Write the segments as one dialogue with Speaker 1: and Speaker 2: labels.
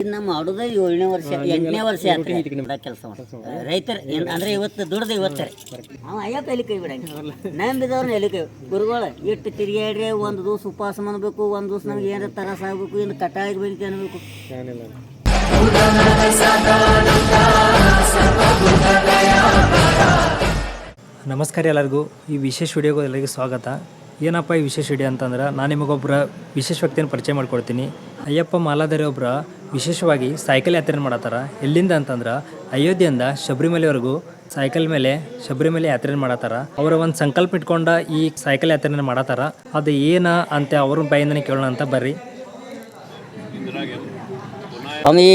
Speaker 1: ಇನ್ನ ಮಾಡೋದ ಏಳನೇ ವರ್ಷ ಎಂಟನೇ ವರ್ಷ ಕೆಲಸ ರೈತರ ಅಂದ್ರೆ ಇವತ್ತು ದುಡ್ದು ಇವತ್ತೇ ಅವ ಅಯ್ಯಪ್ಪ ಎಲ್ಲಿ ಕೈ ಬಿಡಂಗ ನಂಬಿದವ್ರನ್ನ ಎಲ್ಲಿ ಕೈ ಗುರುಗಳ ಇಟ್ಟು ತಿರುಗಾಡ್ರಿ ಒಂದು ದಿವಸ ಉಪವಾಸ ಮಾಡಬೇಕು ಒಂದು ದಿವಸ ನಮ್ಗೆ ಏನಾರ ತರಸ ಆಗ್ಬೇಕು ಇನ್ನು ಕಟಾಯ ಬೆಳಿಗ್ಗೆ ಅನ್ಬೇಕು.
Speaker 2: ನಮಸ್ಕಾರ ಎಲ್ಲರಿಗೂ. ಈ ವಿಶೇಷ ವಿಡಿಯೋಗೆ ಎಲ್ಲರಿಗೂ ಸ್ವಾಗತ. ಏನಪ್ಪ ಈ ವಿಶೇಷ ವಿಡಿಯೋ ಅಂತಂದ್ರೆ ನಾನು ನಿಮಗೊಬ್ಬರ ವಿಶೇಷ ವ್ಯಕ್ತಿಯನ್ನು ಪರಿಚಯ ಮಾಡ್ಕೊಡ್ತೀನಿ. ಅಯ್ಯಪ್ಪ ಮಾಲಾಧಾರಿ ಒಬ್ಬರ ವಿಶೇಷವಾಗಿ ಸೈಕಲ್ ಯಾತ್ರೆಯನ್ನು ಮಾಡತ್ತಾರ. ಎಲ್ಲಿಂದ ಅಂತಂದ್ರೆ ಅಯೋಧ್ಯೆಯಿಂದ ಶಬರಿಮಲೆವರೆಗೂ ಸೈಕಲ್ ಮೇಲೆ ಶಬರಿಮಲೆ ಯಾತ್ರೆಯನ್ನು ಮಾಡತ್ತಾರ. ಅವರ ಒಂದು ಸಂಕಲ್ಪ ಇಟ್ಕೊಂಡ ಈ ಸೈಕಲ್ ಯಾತ್ರೆಯನ್ನು ಮಾಡತ್ತಾರ. ಅದು ಏನ ಅಂತ ಅವ್ರ ಬಾಯಿಂದನೇ ಕೇಳೋಣ ಅಂತ ಬರ್ರಿ.
Speaker 1: ಸ್ವಾಮಿ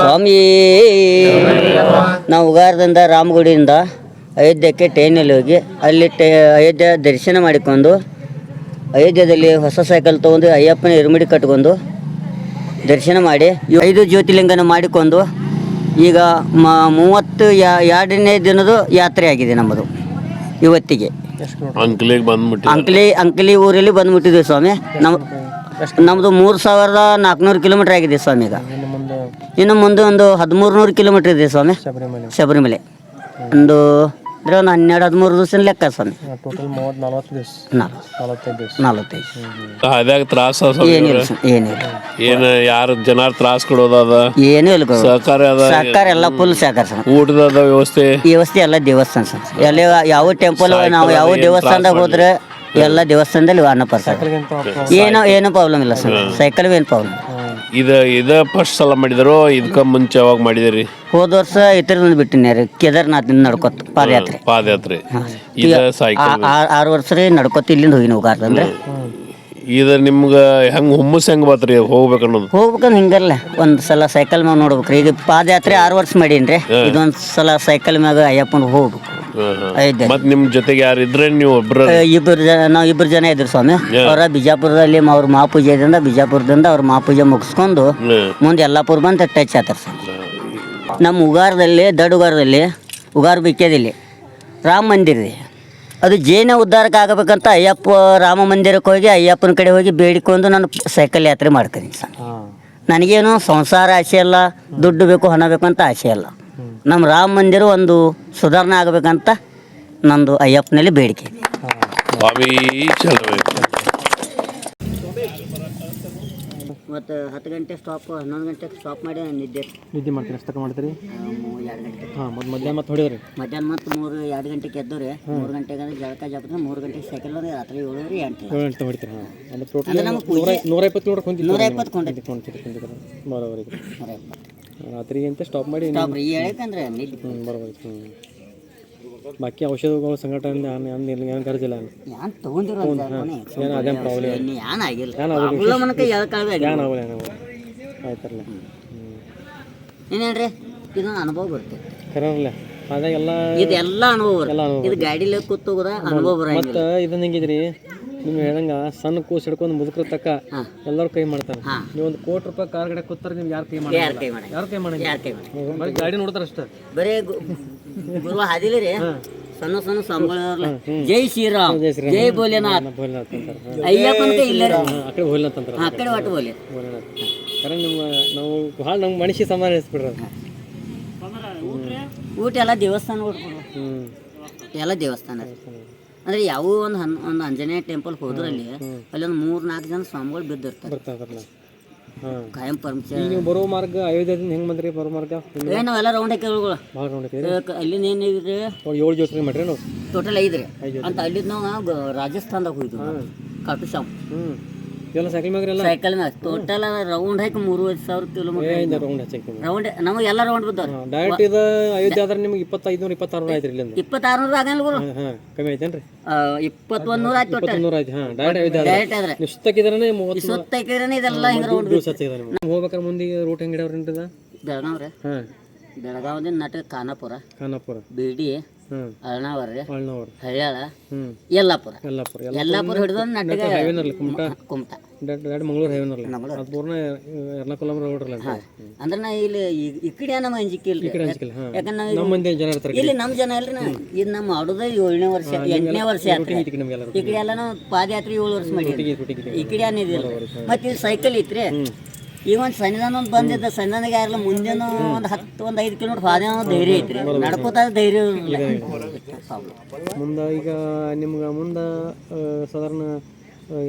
Speaker 1: ಸ್ವಾಮಿ ನಾವು ಉಗಾರದಿಂದ ರಾಮಗುಡಿಯಿಂದ ಅಯೋಧ್ಯಕ್ಕೆ ಟ್ರೈನಲ್ಲಿ ಹೋಗಿ ಅಲ್ಲಿ ಟೇ ಅಯೋಧ್ಯ ದರ್ಶನ ಮಾಡಿಕೊಂಡು ಅಯೋಧ್ಯದಲ್ಲಿ ಹೊಸ ಸೈಕಲ್ ತೊಗೊಂಡು ಅಯ್ಯಪ್ಪನ ಇರುಮಿಡಿ ಕಟ್ಕೊಂಡು ದರ್ಶನ ಮಾಡಿ ಐದು ಜ್ಯೋತಿರ್ಲಿಂಗನ ಮಾಡಿಕೊಂಡು ಈಗ ಮ ಮೂವತ್ತು ಯಾ ಎರಡನೇ ದಿನದ ಯಾತ್ರೆ ಆಗಿದೆ ನಮ್ಮದು ಇವತ್ತಿಗೆ.
Speaker 3: ಅಂಕಲಿಗೆ ಬಂದ್ಬಿಟ್ಟು
Speaker 1: ಅಂಕಲಿ ಅಂಕಲಿ ಊರಲ್ಲಿ ಬಂದ್ಬಿಟ್ಟಿದ್ವಿ ಸ್ವಾಮಿ. ನಮ್ಮ ನಮ್ಮದು ಮೂರು ಸಾವಿರದ ನಾಲ್ಕುನೂರು ಕಿಲೋಮೀಟ್ರ್ ಆಗಿದೆ ಸ್ವಾಮಿ ಈಗ
Speaker 2: ಇನ್ನು ಮುಂದೆ
Speaker 1: ಒಂದು ಹದಿಮೂರು ನೂರು ಕಿಲೋಮೀಟ್ರ್ ಇದೆ ಸ್ವಾಮಿ.
Speaker 2: ಶಬರಿಮಲೆ.
Speaker 1: ಶಬರಿಮಲೆ. ಒಂದು ಅಂದ್ರೆ ಒಂದು ಹನ್ನೆರಡು ಹದಿಮೂರು ದಿವಸ ಲೆಕ್ಕ ಸ್ವಾಮಿ.
Speaker 2: ಟೋಟಲ್ ಮೂವತ್ತು ನಲ್ವತ್ತು ದಿವಸ.
Speaker 1: ನಾಲ್ಕು
Speaker 2: ನಲವತ್ತೈದು ದಿವಸ.
Speaker 1: ನಲವತ್ತೈದು
Speaker 3: ಅದ್ಯಾಗ ತ್ರಾಸ
Speaker 1: ಏನಿಲ್ಲ ಸ್ವಾಮಿ, ಏನಿಲ್ಲ.
Speaker 3: ಏನ ಯಾರು ಜನ ತ್ರಾಸ ಕೊಡೋದದ
Speaker 1: ಏನೂ ಇಲ್ಲ ಸರ್
Speaker 3: ಸಹಕಾರ ಅದ?
Speaker 1: ಸರ್ಕಾರ ಎಲ್ಲ ಫುಲ್ ಸಹಕಾರ ಸ್ವಾಮಿ.
Speaker 3: ಊಟದ ವ್ಯವಸ್ಥೆ?
Speaker 1: ಈ ವ್ಯವಸ್ಥೆ ಎಲ್ಲ ದೇವಸ್ಥಾನ ಸರ್ ಎಲ್ಲ ಯಾವ ಟೆಂಪಲ್ ನಾವು ಯಾವ ದೇವಸ್ಥಾನದಾಗ ಹೋದ್ರೆ ಎಲ್ಲ ದೇವಸ್ಥಾನದಲ್ಲಿ ಅನ್ನ ಪ್ರಸಾದ. ಏನೋ ಏನೂ ಪ್ರಾಬ್ಲಮ್ ಇಲ್ಲ ಸರ್ ಸೈಕಲ್ ಏನು ಪ್ರಾಬ್ಲಮ್
Speaker 3: ಇದ ಇದ ಫಸ್ಟ್ ಸಲ ಮಾಡಿದ್ರು ಇದಕ್ಕ ಮುಂಚೆ ಯಾವಾಗ ಮಾಡಿದಿರಿ?
Speaker 1: ಹೋದ ವರ್ಷ ಇತರದಿಂದ ಬಿಟ್ಟಿನಿ ರೀ ಕೇದಾರ್ನಾಥ್ನಿಂದ ನಡ್ಕೊತ ಪಾದಯಾತ್ರೆ.
Speaker 3: ಪಾದಯಾತ್ರೆ. ಇದ ಸೈಕಲ್
Speaker 1: ಆ- ಆ- ಆರು ವರ್ಷ ರೀ ನಡ್ಕೊತ ಇಲ್ಲಿಂದ ಹೋಗಿನ ಹೋಗಾರ್ದ ಅಂದ್ರೆ.
Speaker 3: ಇದ ನಿಮ್ಗೆ ಹೆಂಗ್ ಹುಮ್ಮಸ್ ಹೆಂಗ್ ಬತ್ರಿ ಹೋಗ್ಬೇಕು ಅನ್ನೋದು?
Speaker 1: ಹೋಗ್ಬೇಕಂದ್ರೆ ಹಿಂಗಲ್ಲ ಒಂದ್ ಸಲ ಸೈಕಲ್ ಮ್ಯಾಗ ನೋಡ್ಬೇಕ್ರಿ ಈಗ ಪಾದಯಾತ್ರೆ ಆರು ವರ್ಷ ಮಾಡೀನ್ರಿ. ಇದೊಂದ್ ಸಲ ಸೈಕಲ್ ಮ್ಯಾಗ ಅಯ್ಯಪ್ಪನ ಹೋಗ್ಬೇಕು.
Speaker 3: ಮತ್ತೆ ನಿಮ್ಮ ಜೊತೆಗೆ ಯಾರು ಇದ್ರೆ ನೀವು ಒಬ್ರ?
Speaker 1: ಇಬ್ಬರು ಜನ ನಾವು ಇಬ್ಬರು ಜನ ಇದ್ರು ಸ್ವಾಮಿ. ಅವರ ಬಿಜಾಪುರದಲ್ಲಿ ಅವ್ರ ಮಹಾಪೂಜೆದಿಂದ ಬಿಜಾಪುರದಿಂದ ಅವ್ರ ಮಹಾಪೂಜೆ ಮುಗಿಸ್ಕೊಂಡು ಮುಂದೆ ಯಲ್ಲಾಪುರ ಬಂದು ಟಚ್ ಆತಾರ ಸರ್ ನಮ್ಮ ಉಗಾರದಲ್ಲಿ ದಡ್ ಉಗಾರದಲ್ಲಿ ಉಗಾರ ಬಿಕ್ಕೇದಿಲ್ಲಿ ರಾಮ ಮಂದಿರ ರೀ ಅದು ಜೈನ ಉದ್ಧಾರಕ್ಕೆ ಆಗಬೇಕಂತ ಅಯ್ಯಪ್ಪ ರಾಮ ಮಂದಿರಕ್ಕೆ ಹೋಗಿ ಅಯ್ಯಪ್ಪನ ಕಡೆ ಹೋಗಿ ಬೇಡಿಕೊಂಡು ನಾನು ಸೈಕಲ್ ಯಾತ್ರೆ ಮಾಡ್ತೀನಿ ಸರ್. ನನಗೇನು ಸಂಸಾರ ಆಸೆ ಅಲ್ಲ ದುಡ್ಡು ಬೇಕು ಹಣ ಬೇಕು ಅಂತ ಆಸೆ ಅಲ್ಲ. ನಮ್ಮ ರಾಮ ಮಂದಿರ ಒಂದು ಸುಧಾರಣೆ ಆಗಬೇಕಂತ ನಂದು ಅಯ್ಯಪ್ಪನಲ್ಲಿ ಬೇಡಿಕೆ ಇದೆ. ಮತ್ತು ಹತ್ತು ಗಂಟೆ ಸ್ಟಾಪ್ ಹನ್ನೊಂದು ಗಂಟೆಗೆ ಸ್ಟಾಪ್ ಮಾಡಿ ನಾನು ನಿದ್ದೆ.
Speaker 2: ನಿದ್ದೆ ಮಾಡ್ತೀರಿ? ಎಷ್ಟು ಮಾಡ್ತೀರಿ?
Speaker 1: ಎರಡು
Speaker 2: ಹಾಂ ಮತ್ತು ಮಧ್ಯಾಹ್ನ ಮತ್ತೆ ಹೊಡಿದ್ರಿ
Speaker 1: ಮಧ್ಯಾಹ್ನ ಮತ್ತು ಮೂರು ಎರಡು ಗಂಟೆಗೆ ಎದ್ದು ರೀ ಮೂರು ಗಂಟೆಗೆ ಅಂದ್ರೆ ಜಳಕ ಜಾಪತ್ರೆ ಮೂರು ಗಂಟೆಗೆ ಸೈಕಲ್ ಅವ್ರಿ ರಾತ್ರಿ ಏಳುವರೆ ಎಂಟು
Speaker 2: ಏಳು ಗಂಟೆ ಹೊಡಿತೀರಿ? ಹಾಂ. ಅಂದರೆ ಟೋಟಲ್ ನೂರ ನೂರ ಇಪ್ಪತ್ತು ಕುಂತಿತ್ತು
Speaker 1: ನೂರ ಇಪ್ಪತ್ತು ಕೊಂಡೈತಿ
Speaker 2: ಕೊಂಡಿ ಕುಂತಿತ್ತು ಬರೋಬರಿ ರಾತ್ರಿ ಅಂತ ಸ್ಟಾಪ್ ಮಾಡಿ
Speaker 1: ಸ್ಟಾಪ್ ರೀ ಹೇಳಕ್ಕಂದ್ರೆ ನಿದ್ದೆ.
Speaker 2: ಬರೋಬರಿ ಹ್ಞೂ ಬಾಕಿ ಔಷಧಗಳು ಸಂಘಟನೆ ಏನು ನಾನು
Speaker 1: ಯಾನ್ ತೊಗೊಂಡಿರೋ
Speaker 2: ಏನು ಅದೇನು ಪ್ರಾಬ್ಲಮ್
Speaker 1: ಯಾನ್ ಆಗಿಲ್ಲ? ಪ್ರಾಬ್ಲಮ್ ಅನ್ಕ ಎಳ್ಕಾಳ್ವೆ ಆಗಿಲ್ಲ?
Speaker 2: ಏನು ಆಗಲ್ಲ ಏನು ಆಯ್ತಾರಲ್ಲ ಹ್ಞೂ
Speaker 1: ಏನೇನ್ರಿ ಇದೊಂದು ಅನುಭವ ಬರುತ್ತೆ.
Speaker 2: ಕರಲ್ಲ ಅದಾಗೆಲ್ಲ
Speaker 1: ಇದೆಲ್ಲ ಅನುಭವ ಬರುತ್ತೆ.
Speaker 2: ಎಲ್ಲ
Speaker 1: ಇದು ಗಾಡಿಲಿ ಕೂತೋಗೋದ ಅನುಭವ ಬರಂಗಿಲ್ಲ.
Speaker 2: ಮತ್ತೆ ಇದನ್ನ ಹೆಂಗಿದ್ರಿ? ನಿಮ್ಗೆ ಹೇಳಂಗ ಸಣ್ಣ ಕೂಸ್ ಹಿಡ್ಕೊಂಡು ಮುದುಕ್ರ ತಕ್ಕ ಎಲ್ಲರೂ ಕೈ ಮಾಡ್ತಾರೆ. ನೀವು ಒಂದು ಕೋಟಿ ರೂಪಾಯಿ ಕಾರ್ ಗಡೆ ಕೂತಾರೆ ನಿಮ್ಗೆ ಯಾರು ಕೈ ಮಾಡಿ
Speaker 1: ಯಾರು ಕೈ ಮಾಡಿ
Speaker 2: ಯಾರು ಕೈ ಮಾಡಿ ಬರೀ ಗಾಡಿ ನೋಡ್ತಾರೆ ಅಷ್ಟೇ.
Speaker 1: ಬರೇ ಗುರುವ ಹಾದಿಲಿ ರೀ. ಸಣ್ಣ ಸಣ್ಣ ಸಂಬಳ ಜೈ ಶ್ರೀರಾಮ್.
Speaker 2: ಜೈ
Speaker 1: ಭೋಲೆನಾಥ್. ಅಯ್ಯಪ್ಪನ ಇಲ್ಲ
Speaker 2: ಅಕಡೆ ಕಡೆ ಭೋಲೆನಾಥ್ ಅಂತಾರೆ.
Speaker 1: ಆ ಒಟ್ಟು ಬೋಲೆ
Speaker 2: ಭೋಲೆನಾಥ್. ಕರೆ ನಿಮ್ಮ ನಾವು ಭಾಳ ನಮ್ಗೆ ಮನುಷ್ಯ ಸಮಾನ ಅನಿಸ್ಬಿಡ್ರಿ ಅದು
Speaker 1: ಊಟ ಎಲ್ಲ ದೇವಸ್ಥಾನ ಕೊಡ್ಕೊಡು
Speaker 2: ಹ್ಞೂ
Speaker 1: ಎಲ್ಲ ದೇವಸ್ಥಾನ. ಅಂದ್ರೆ ಯಾವ ಒಂದು ಹನ್ ಒಂದು ಆಂಜನೇಯ ಟೆಂಪಲ್ ಹೋದ್ರಲ್ಲಿ ಅಲ್ಲಿ ಒಂದು ಮೂರ್ ನಾಲ್ಕು ಜನ ಸ್ವಾಮಿಗಳು ಬಿದ್ದಿರ್ತಾರೆ. ಕಾಯಂ
Speaker 2: ಪರಮೇಶ್ವರ ನೀವು ಬರೋ ಮಾರ್ಗ ಅಯೋಧ್ಯದಿಂದ ಹೆಂಗೆ ಬಂದ್ರಿ ಬರೋ ಮಾರ್ಗ?
Speaker 1: ಏ ನಾವೆಲ್ಲ ರೌಂಡ್ ಹಾಕಿಗಳು
Speaker 2: ಭಾಳ
Speaker 1: ಅಲ್ಲಿ ಏನಿದ್ರಿ
Speaker 2: ಏಳು ಜ್ಯೋತಿ ಮಾಡ್ರಿ ನಾವು
Speaker 1: ಟೋಟಲ್ ಐದ್ರಿ. ಅಂತ ಅಲ್ಲಿದ್ ನಾವು ರಾಜಸ್ಥಾನದಾಗ ಹೋಯ್ತು ಕಾಟು ಶಾಮ್
Speaker 2: ಹ್ಞೂ ಎಲ್ಲ ಸೈಕಲ್ ಮ್ಯಾಗ್ರಿ ಎಲ್ಲ?
Speaker 1: ಸೈಕಲ್ ಮ್ಯಾಗ ಟೋಟಲ್ ರೌಂಡ್ ಹಾಕಿ ಮೂರುವರೆ ಸಾವಿರ ಕಿಲೋಮೀಟರ್
Speaker 2: ರೌಂಡ್ ಹಚ್ಚಕ್ಕೆ
Speaker 1: ರೌಂಡ್ ನಮಗೆ ಎಲ್ಲ ರೌಂಡ್
Speaker 2: ಡೈರೆಕ್ಟ್ ಇದು ಅಯೋಧ್ಯೆ ಆದ್ರೆ ನಿಮ್ಗೆ ಇಪ್ಪತ್ತೈದು ನೂರ ಇಪ್ಪತ್ತಾರು ಆಯ್ತು ಇಲ್ಲಿಂದ.
Speaker 1: ಇಪ್ಪತ್ತಾರು ನೂರ ಆಗಲ್ಲ ಗುರು.
Speaker 2: ಹಾಂ ಕಮ್ಮಿ ಆಯ್ತೇನ್ರಿ?
Speaker 1: ಇಪ್ಪತ್ತೊಂದು ನೂರ ಆಯ್ತು ಟೋಟಲ್
Speaker 2: ನೂರ ಆಯ್ತು ಹಾಂ ಡೈರೆಕ್ಟ್ ಅಯೋಧ್ಯೆ
Speaker 1: ಡೈರೆಕ್ಟ್ ಆದ್ರೆ.
Speaker 2: ಮೂವತ್ತು
Speaker 1: ಇದೆಲ್ಲ ಹಿಂಗೆ ರೌಂಡ್
Speaker 2: ಹೋಗ್ಬೇಕಾದ್ರೆ ಮುಂದೆ ರೂಟ್ ಹೆಂಗೆ ಇಡವ್ರಿ ನಿಂತದ
Speaker 1: ಬೆಳಗಾವ್ರೆ.
Speaker 2: ಹಾಂ.
Speaker 1: ಬೆಳಗಾವದಿಂದ ನಟ ಖಾನಾಪುರ.
Speaker 2: ಖಾನಾಪುರ.
Speaker 1: ಬಿಡಿ
Speaker 2: ಹ್ಞೂ ಹರಿಯಾಳ
Speaker 1: ಯಲ್ಲಾಪುರ.
Speaker 2: ಯಲ್ಲಾಪುರ.
Speaker 1: ಹಿಡಿದು
Speaker 2: ಹೈವೇನರ್ಲಿ ಕುಮಟ. ಮಂಗಳೂರು ಹೈವೇನರ್ಲಿ ಅದು ಪೂರ್ಣ ಎರ್ನಾಕುಲಂ ರೋಡ್ರಲ್ಲ ಅಂತ
Speaker 1: ಅಂದ್ರೆ ನಾ ಇಲ್ಲಿ ಈ- ಈ ಕಡೆ ನಮ್ಮ ಅಂಜಿಕೆ ಇಲ್ರಿ.
Speaker 2: ಹಂಚಿಕಿಲ್ಲ ಹಾಂ.
Speaker 1: ಯಾಕಂದ್ರೆ ನಾವು
Speaker 2: ನಮ್ಮ ಮಂದಿ ಜನ ಇರ್ತಾರೆ
Speaker 1: ಇಲ್ಲಿ ನಮ್ಮ ಜನ ನಾ. ಇದು ನಮ್ಮ ಏಳನೇ ವರ್ಷ ಎಂಟನೇ ವರ್ಷ ಯಾತ್ರೆ.
Speaker 2: ಇದಕ್ಕೆ ನಮಗೆಲ್ಲ
Speaker 1: ಈ ಕಡೆ ಎಲ್ಲ ನಾವು ಪಾದಯಾತ್ರೆ ಏಳು ವರ್ಷ ಮಾಡಿದ್ವಿ.
Speaker 2: ರೂಟಿಗೆ
Speaker 1: ಈ ಕಡೆ ಮತ್ತೆ ಇದು ಸೈಕಲ್ ಐತ್ರಿ. ಈಗ ಒಂದು ಸನ್ನಿಧಾನ ಒಂದು ಬಂದಿದ್ದ ಸನ್ನಿಧಾನಿಗೆ ಆಗಲ್ಲ ಮುಂದಿನ ಒಂದು ಹತ್ತು ಒಂದು ಐದು ಕಿಲೋಮೀಟರ್ ಹಾದಿ ಧೈರ್ಯ ಐತ್ರಿ. ನಡ್ಕೋತ ಧೈರ್ಯ ಮುಂದ
Speaker 2: ಮುಂದೆ ಈಗ ನಿಮ್ಗೆ ಮುಂದೆ ಸಾಧಾರಣ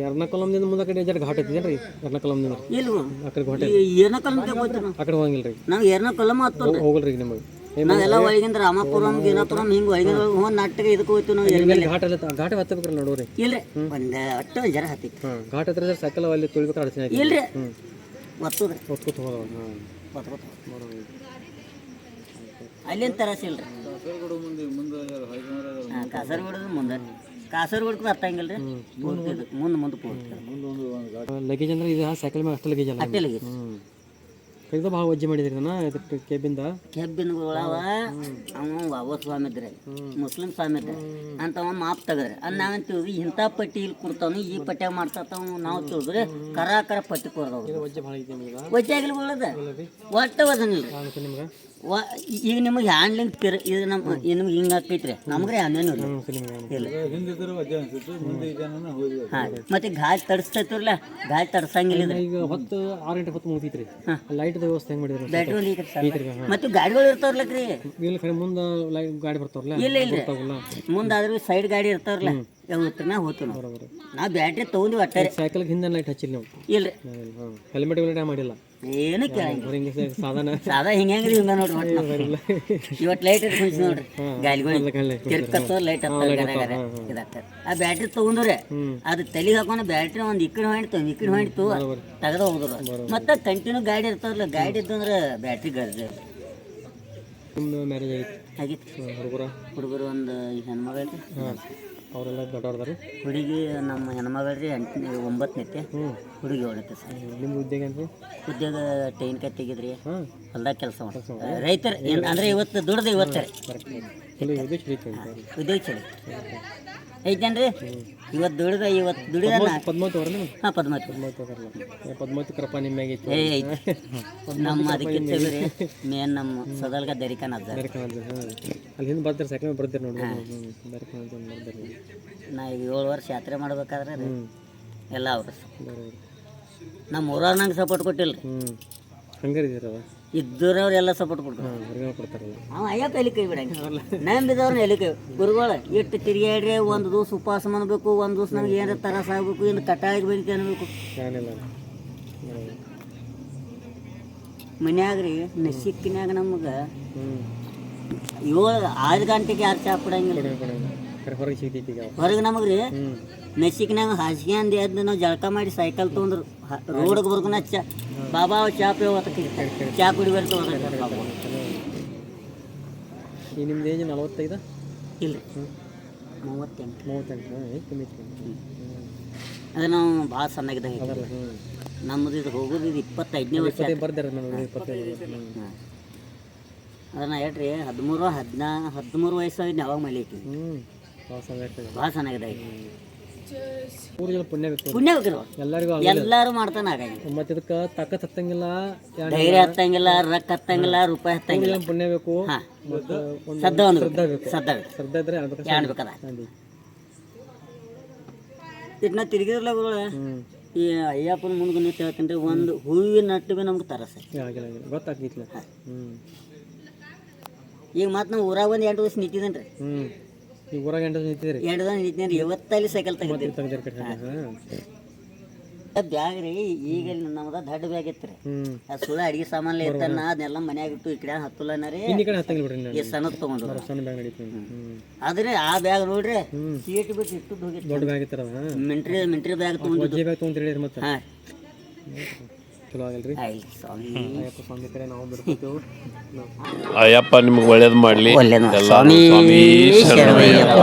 Speaker 2: ಎರ್ನಾಕುಲಂದಿಂದ ಮುಂದೆ ಕಡೆ ಜರ ಘಾಟ್ ಐತಿ ರೀ ಎರ್ನಾಕುಲಂದಿಂದ
Speaker 1: ಇಲ್ಲ
Speaker 2: ಆ ಕಡೆ ಘಾಟ್
Speaker 1: ಏನೋ ಕಲಂತೆ ಹೋಯ್ತು ನಾವು?
Speaker 2: ಆ ಕಡೆ ಹೋಗಂಗಿಲ್ಲ ರೀ
Speaker 1: ನಾವು ಏನೋ ಕಲಮ
Speaker 2: ಹೋಗಲ್ರಿ ಈಗ ನಿಮಗೆ.
Speaker 1: ನಾವೆಲ್ಲ ಒಳಗಿಂದ ರಾಮಾಪುರಂ ಗೀನಾಪುರಂ ಹಿಂಗೆ ಒಳಗಿನ ಹೋಗಿ ನಾಟಕ ಇದಕ್ಕೆ ಹೋಯ್ತು ನಾವು ಎಲ್ಲಿ
Speaker 2: ಘಾಟ್ ಎಲ್ಲ? ಘಾಟ್ ಹತ್ತಬೇಕ್ರಿ ನೋಡ್ರಿ.
Speaker 1: ಇಲ್ರಿ. ಒಂದು ಅಟ್ಟ ಜರ ಹತ್ತಿತ್ತು
Speaker 2: ಹಾಂ ಘಾಟ್ ಹತ್ರ ಸೈಕಲ್ ಅಲ್ಲಿ ತುಳಿಬೇಕಾದ್ರೆ ಅಡಚಣೆ
Speaker 1: ಇಲ್ರಿ. ಒತ್ತದ್ರಿ
Speaker 2: ಹೊತ್ಕೊತ ಹೋದವ ಹಾಂ
Speaker 1: ಒತ್ಕೊತ ಅಲ್ಲಿಂದ ಮುಂದೆ ಮುಂದೆ ಕಾಸರಗೋಡು ಮುಂದೆ. ಕಾಸರಗೋಡ್ಗೆ ಹತ್ತಂಗಿಲ್ಲ ರೀ ಪೂರ್ತಿ ಇದು ಮುಂದೆ ಮುಂದೆ ಪೂರ್ತಿ
Speaker 2: ಲಗೇಜ್ ಅಂದ್ರೆ ಇದು ಸೈಕಲ್ ಮೇಲೆ ಅಷ್ಟು ಲಗೇಜ್ ಅಲ್ಲ
Speaker 1: ಅಟ್ಟೆಲಿಗೆ
Speaker 2: ಹ್ಞೂ ಕೈದ ಭಾಳ ವಜ್ಜೆ ಮಾಡಿದ್ರಿ ನಾನು ಇದಕ್ಕೆ ಕೇಬಿಂದ
Speaker 1: ಕೆಬ್ಬಿನಗಳವ ಅವ ವಾವ ಸ್ವಾಮಿ ಇದ್ರೆ ಮುಸ್ಲಿಂ ಸ್ವಾಮಿ ಇದ್ರೆ ಅಂತವ ಮಾಪ್ ತೆಗದ್ರಿ. ಅದ್ ತಿಳಿದ್ವಿ ಇಂಥ ಪಟ್ಟಿ ಇಲ್ಲಿ ಕೊಡ್ತಾವನು ಈ ಪಟ್ಟ್ಯಾಗ ಮಾಡ್ತಾವ ನಾವು ತಿಳಿದ್ರೆ ಕರ ಕರ ಪಟ್ಟಿ ಕೊಡ್ದವ್ರು.
Speaker 2: ವಜ್ಜೆ
Speaker 1: ಆಗಿಲ್ಲ ಒಳ್ಳೆದ. ಒಟ್ಟ ವದನಿಲ್ಲ
Speaker 2: ನಿಮ್ಗೆ?
Speaker 1: ವ ಈಗ ನಿಮಗೆ ಹ್ಯಾಂಡ್ಲಿಂಗ್ ಪಿರ್ ಇದು ನಮ್ಮ ನಿಮ್ಗೆ ಹಿಂಗೆ ಆಗ್ತೈತ್ರಿ? ನಮ್ಗೆ ಆನ್ಲೈನ್ ಇಲ್ಲ. ಇಲ್ಲ ಹಾಂ ಮತ್ತೆ ಗಾಳಿ ತಡಿಸ್ತೈತಿರಲ್ಲ ಗಾಳಿ ತಡ್ಸಂಗಿಲ್ಲ ಇದ್ರಿ.
Speaker 2: ಈಗ ಹೊತ್ತು ಆರು ಗಂಟೆ ಹೊತ್ತು ಮುಗಿತೈತ್ರಿ. ಲೈಟ್ ವ್ಯವಸ್ಥೆ ಹೆಂಗೆ ಮಾಡಿದ್ರು?
Speaker 1: ಬ್ಯಾಟ್ರಿ ಮತ್ತು ಈಗ ಮತ್ತೆ ಗಾಡಿಗಳು ಇರ್ತಾವ್ರಲ್ಲಕ್ರಿ
Speaker 2: ಇಲ್ಲಿ ಕಡೆ ಮುಂದೆ ಲೈಟ್ ಗಾಡಿ ಬರ್ತಾವಲ್ಲ
Speaker 1: ಇಲ್ಲ
Speaker 2: ಇಲ್ಲ.
Speaker 1: ಮುಂದಾದ್ರೂ ಸೈಡ್ ಗಾಡಿ ಇರ್ತಾವ್ರಲ್ಲ ಯಾವತ್ತಿನ ಹೋಗ್ತೀವಿ ನಾವು
Speaker 2: ನಾ
Speaker 1: ನಾವು ಬ್ಯಾಟ್ರಿ ತೊಗೊಂಡು ಒಟ್ಟಾರೆ.
Speaker 2: ಸೈಕಲ್ಗೆ ಹಿಂದೆ ಲೈಟ್ ಹಚ್ಚಿಲ್ಲ ನಾವು.
Speaker 1: ಇಲ್ರಿ
Speaker 2: ಹಾಂ ಹೆಲ್ಮೆಟ್ ಗಿಲ್ಮೆಟ್ ಮಾಡಿಲ್ಲ.
Speaker 1: ಏನು
Speaker 2: ಸಾಧನ
Speaker 1: ಸಾದಾ ಹಿಂಗೆ ಹೆಂಗ್ರಿ ಹಿಂಗ ನೋಡ್ರಿ. ಇವತ್ತು ಲೈಟ್ ಇಟ್ಕೊಂಡ್ ನೋಡ್ರಿ. ಗಾಲಿಗಳು ತಿರ್ಕತ್ತೋ ಲೈಟ್ ಹತ್ತಾರ ಗರ ಗರ ಇದಾಗ್ತದೆ. ಆ ಬ್ಯಾಟ್ರಿ ತಗೊಂಡ್ರೆ ಅದು ತಲೆಗೆ ಹಾಕೊಂಡು ಬ್ಯಾಟ್ರಿ ಒಂದು ಇಕ್ಕಡೆ ಕಡೆ ಇಕ್ಕಡೆ ಈ ತೆಗೆದು ಹೋದ್ರು ಮತ್ತೆ ಕಂಟಿನ್ಯೂ ಗಾಡಿ ಇರ್ತಾವಲ್ಲ ಗಾಡಿ ಇದ್ದು ಅಂದ್ರೆ ಬ್ಯಾಟ್ರಿ ಗರ್ಜ್.
Speaker 2: ಮ್ಯಾರೇಜ್ ಆಗಿತ್ತು
Speaker 1: ಆಗಿತ್ತು
Speaker 2: ಹುಡುಗರ?
Speaker 1: ಹುಡುಗರು ಒಂದು ಹೆಣ್ಮಗಳ್ರಿ
Speaker 2: ಹಾಂ. ಅವರೆಲ್ಲ ದೊಡ್ಡವ್ರದ್ದಾರೆ
Speaker 1: ಹುಡುಗಿ ನಮ್ಮ ಹೆಣ್ಮಗಳ್ರಿ ಎಂಟನೇ ಒಂಬತ್ತನೇತೆ
Speaker 2: ಹ್ಞೂ.
Speaker 1: ಹುಡುಗಿ ಹೊಡೆತ ಸರ್.
Speaker 2: ನಿಮ್ಮ ಉದ್ಯೋಗ ಅಂದರೆ
Speaker 1: ಉದ್ಯೋಗ ಟೈನ್ ತೆಗಿದ್ರಿ
Speaker 2: ಹ್ಞೂ.
Speaker 1: ಹೊಲ್ದಾಗ ಕೆಲಸ ಮಾಡಿ ರೈತರು ಅಂದರೆ ಅಂದ್ರೆ ಇವತ್ತು ದುಡ್ದು ಇವತ್ತು. ರೀ
Speaker 2: ಉದ್ಯೋಗ
Speaker 1: ಚಳಿ. ಐತೇನ್ರಿ? ಇವತ್ತು ದುಡಿದ ಇವತ್ತು ದುಡಿದ
Speaker 2: ಪದ್ಮಾವತಿ ಅವ್ರ ನೀವು?
Speaker 1: ಹಾಂ ಪದ್ಮಾವತಿ
Speaker 2: ಪದ್ಮಾವತಿ ಅವರಲ್ಲ ಪದ್ಮಾವತಿ ಕೃಪ ನಿಮ್ಮ ಆಗೈತಿ
Speaker 1: ಏ ಐತಿ. ನಮ್ಮ ಅದಕ್ಕಿಂತ ಮೇನ್ ನಮ್ಮ ಸದಲ್ಗ ದರಿಕನ್ ಅದ
Speaker 2: ಅಲ್ಲಿ ಹಿಂದೆ ಬರ್ತಾರೆ ಬರ್ತೀರಿ ನೋಡಿ ಬರ್ತಾರೆ
Speaker 1: ನಾ ಈಗ ಏಳು ವರ್ಷ ಯಾತ್ರೆ ಮಾಡ್ಬೇಕಾದ್ರೆ ಎಲ್ಲ ಅವ್ರ ನಮ್ಮ ಊರವ್ರು ನಂಗೆ ಸಪೋರ್ಟ್ ಕೊಟ್ಟಿಲ್ಲ
Speaker 2: ಹ್ಞೂ ಹಂಗಾರಿದ್ದೀರ
Speaker 1: ಇದ್ದವ್ರವ್ರು ಎಲ್ಲ ಸಪೋರ್ಟ್ ಕೊಡ್ತಾರೆ. ಅವ ಅಯ್ಯಪ್ಪ ಎಲ್ಲಿ ಕೈ ಬಿಡಂಗಿಲ್ಲ. ನಂಬಿದವ್ರನ್ನ ಎಲ್ಲಿ ಕೈ ಗುರುಗಳ ಎಷ್ಟು ತಿರುಗಾಡ್ರಿ ಒಂದು ದಿವಸ ಉಪವಾಸ ಮಾಡಬೇಕು ಒಂದು ದಿವಸ ನಮ್ಗೆ ಏನಾರ ತರಸ ಆಗ್ಬೇಕು ಇನ್ನು ಬೆಳಿಗ್ಗೆ ಅನ್ಬೇಕು. ಮನ್ಯಾಗ ರೀ ನಸಿಕ್ಕಿನ್ಯಾಗ ನಮಗೆ ಏಳು ಆರು ಗಂಟೆಗೆ ಯಾರು ಚಾ ಕೊಡಂಗಿಲ್ಲ.
Speaker 2: ಹೊರಗೆ
Speaker 1: ನಮಗೆ ರೀ ನಸಿಕ್ನಾಗ ಹಾಸಿಗೆ ಅಂದ ಎದ್ದು ನಾವು ಜಳಕ ಮಾಡಿ ಸೈಕಲ್ ತೊಗೊಂಡ್ರು. ರೋಡ್ಗೆ ಬರ್ಕೊಂಡು ಚಾ ಬಾಬಾ ಚಾ ಪೇ ಹೊತ್ತಕ್ಕೆ ಚಾ ಕುಡಿ ಬರ್ತ
Speaker 2: ಈ ನಿಮ್ದು ಏಜ್ ನಲವತ್ತೈದು?
Speaker 1: ಇಲ್ಲ. ಮೂವತ್ತೆಂಟು.
Speaker 2: ಮೂವತ್ತೆಂಟು.
Speaker 1: ಅದು ನಾವು ಭಾಳ ಸಣ್ಣಗಿದ್ದಾಗ ನಮ್ಮದು ಇದು ಹೋಗೋದು ಇದು ಇಪ್ಪತ್ತೈದನೇ ವರ್ಷ. ಅದನ್ನ ಹೇಳ್ರಿ ಹದಿಮೂರು ಹದಿನಾ ಹದಿಮೂರು ವಯಸ್ಸಾಗಿ ಯಾವಾಗ
Speaker 2: ಸಂಘರ್ಷ
Speaker 1: ಭಾಳ ಚೆನ್ನಾಗಿದೆ
Speaker 2: ಮೂರು ಜನ ಪುಣ್ಯ ಬೇಕು
Speaker 1: ಪುಣ್ಯ ಬೇಕಿರುವ
Speaker 2: ಎಲ್ಲರಿಗೂ
Speaker 1: ಎಲ್ಲರೂ ಮಾಡ್ತಾನೆ ಆಗಂಗಿಲ್ಲ
Speaker 2: ಮತ್ತೆ ಇದಕ್ಕೆ ತಾಕತ್ ಹತ್ತಂಗಿಲ್ಲ
Speaker 1: ಧೈರ್ಯ ಹತ್ತಂಗಿಲ್ಲ ರೊಕ್ಕ ಹತ್ತಂಗಿಲ್ಲ ರೂಪಾಯಿ ಹತ್ತಂಗಿಲ್ಲ.
Speaker 2: ಜನ ಪುಣ್ಯ ಬೇಕು.
Speaker 1: ಹಾಂ.
Speaker 2: ಮತ್ತು ಒಂದು
Speaker 1: ಸದ್ದ ಒಂದು
Speaker 2: ಬೇಕು.
Speaker 1: ಸದ್ದ ಬೇಕು.
Speaker 2: ಶ್ರದ್ಧೆ ಇದ್ರೆ ಆಗ್ಬೇಕು
Speaker 1: ಕಾಣ್ಬೇಕದ
Speaker 2: ಹಾಂಡಿ
Speaker 1: ಇದನ್ನ ತಿರುಗಿದ್ರಲ್ಲ ಗುರುಗಳ
Speaker 2: ಹ್ಞೂ
Speaker 1: ಈ ಅಯ್ಯಪ್ಪನ ಮುಂದೆ ನಿಂತು ಹೇಳ್ತೀನಿ ರೀ ಒಂದು ಹೂವಿನ ನಟ್ಟು ಬಿ ನಮ್ಗೆ ತರಸ.
Speaker 2: ಆಗಿಲ್ಲ ಆಗಿಲ್ಲ ಗೊತ್ತಾಗ್ತಿತ್ಲ. ಹ್ಞೂ
Speaker 1: ಈಗ ಮತ್ತೆ ನಾವು ಊರಾಗ ಒಂದು ಎಂಟು ವರ್ಷ ನಿಂತಿದ್ದೇನೆ ರೀ
Speaker 2: ಈಗ ಊರಾಗ ಎಂಟು ಜನ ನಿಂತಿದ್ರಿ
Speaker 1: ಎಂಟು ಜನ ನಿಂತಿದ್ದೇನೆ ಇವತ್ತಲ್ಲಿ ಸೈಕಲ್ ತೆಗೆದಿರಿ
Speaker 2: ತೆಗ್ದಿರಿ ಕಟ್ಟಿ
Speaker 1: ಬ್ಯಾಗ್ ರೀ ಈಗ ನಮ್ದು ದೊಡ್ಡ ಬ್ಯಾಗ್ ಇತ್ತು ರೀ ಅದು ಸುಳ್ಳು ಅಡಿಗೆ ಸಾಮಾನ್ಲೆ ಇರ್ತಾನ ಅದನ್ನೆಲ್ಲ ಮನ್ಯಾಗ ಇಟ್ಟು ಈ ಕಡೆ ಹತ್ತಲ್ಲ ರೀ.
Speaker 2: ಈ
Speaker 1: ತೊಗೊಂಡು
Speaker 2: ಸಣ್ಣ ನಡೀತು
Speaker 1: ಆದ್ರೆ ಆ ಬ್ಯಾಗ್ ನೋಡ್ರಿ ಸೀಟ್ ಬಿಟ್ಟು ಇಟ್ಟು ಹೋಗಿತ್ತು.
Speaker 2: ದೊಡ್ಡ ಬ್ಯಾಗ್ ಇತ್ತಾರ ಹಾಂ
Speaker 1: ಮಿಂಟ್ರಿ ಮಿಂಟ್ರಿ ಬ್ಯಾಗ್
Speaker 2: ತಗೊಂಡು ಬ್ಯಾಗ್ ತಗೊಂಡ್ರಿ ಮತ್ತೆ.
Speaker 1: ಹಾಂ.
Speaker 2: ಚಲೋ ಆಗಲ್ರಿ? ಅಯ್ಯಪ್ಪ ಸ್ವಾಮಿ ಕರೆ ನಾವು ಬಿಡ್ತೀವಿ
Speaker 3: ಅಯ್ಯಪ್ಪ ನಿಮ್ಗೆ ಒಳ್ಳೇದು ಮಾಡ್ಲಿ.
Speaker 1: ಒಳ್ಳೇದು
Speaker 3: ಸ್ವಾಮಿ ಶರಣಯ್ಯಪ್ಪ.